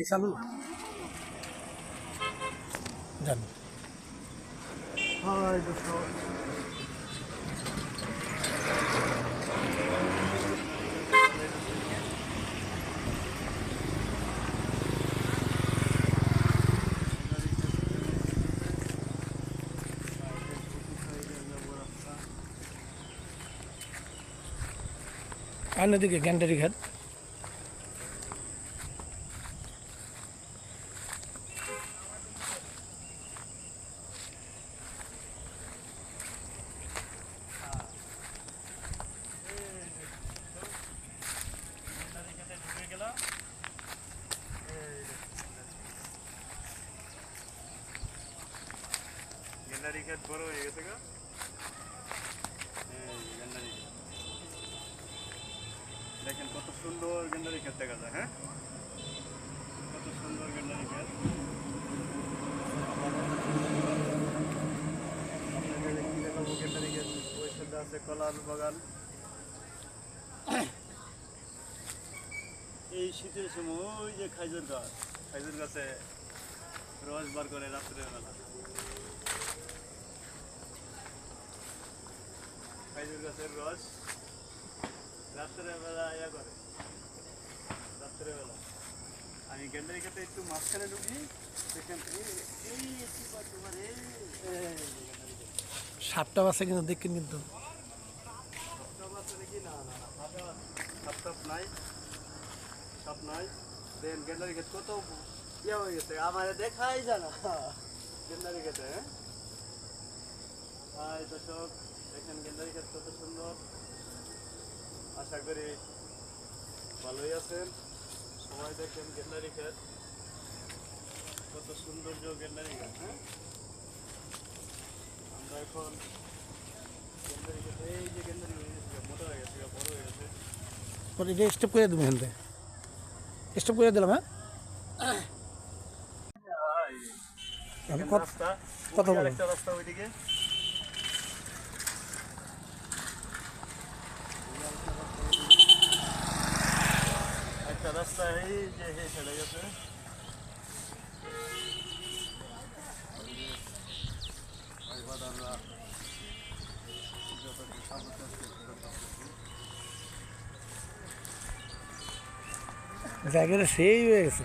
এই চালু যান আর নদীকে গ্যান্ডারি ঘাট। গেন্ডারি ক্ষেত বড় হয়ে গেছে গো। এই দেখেন কত সুন্দর গেন্ডারি ক্ষেত দেখা যায় হ্যাঁ? কত সুন্দর কলার বাগান। এই শীতের সময় ওই যে খাইজুর গাছ, খাইজুর গাছে রস বার করে রাত্রের বেলা। খাইজুর গাছের রস রাত্রের বেলা ইয়া করে। রাত্রের বেলা। আমি গেন্দারি খেতে একটু মাঝখানে ঢুকি সেখান থেকে এই তোমার এই। সাতটা বাসে কিন্তু দেখেন কিন্তু। সাপ নাই সাপ নাই। দেন গেন্দারি ক্ষেত কত ইয়ে হয়ে গেছে আমার দেখাই যায় না গেন্দারি খেতে হ্যাঁ হাই দর্শক দেখেন গেন্দারি ক্ষেত কত সুন্দর আশা করি ভালোই আছেন সবাই দেখেন গেন্দারি ক্ষেত কত সৌন্দর্য গেন্দারি ক্ষেত হ্যাঁ আমরা এখন গেন্দারি ক্ষেত এই যে গেন্দারি হয়ে গেছে মোটা হয়ে গেছে বড় হয়ে গেছে পরে এটা স্টপ করে দেবো হেলতে স্টপ করে দিলাম হ্যাঁ আমি কত রাস্তা ওইদিকে। একটা রাস্তা এই যে ছেড়ে গেছে। জায়গাটা সেই হয়ে গেছে।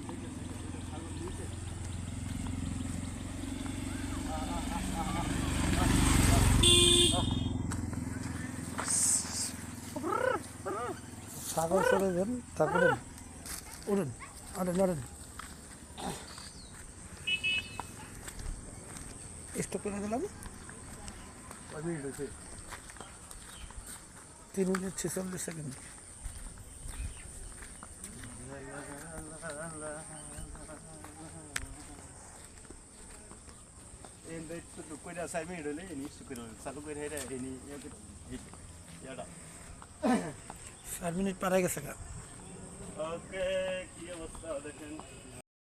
ছাগল চলে দেন তারপরে উড়ুন আরে নড়েন স্টপ করে দিলাম কয় মিনিট হয়েছে তিন মিনিট ছেচল্লিশ সেকেন্ড En vez চার মিনিট পারা গেছে গা। ওকে কি অবস্থা? দেখেন।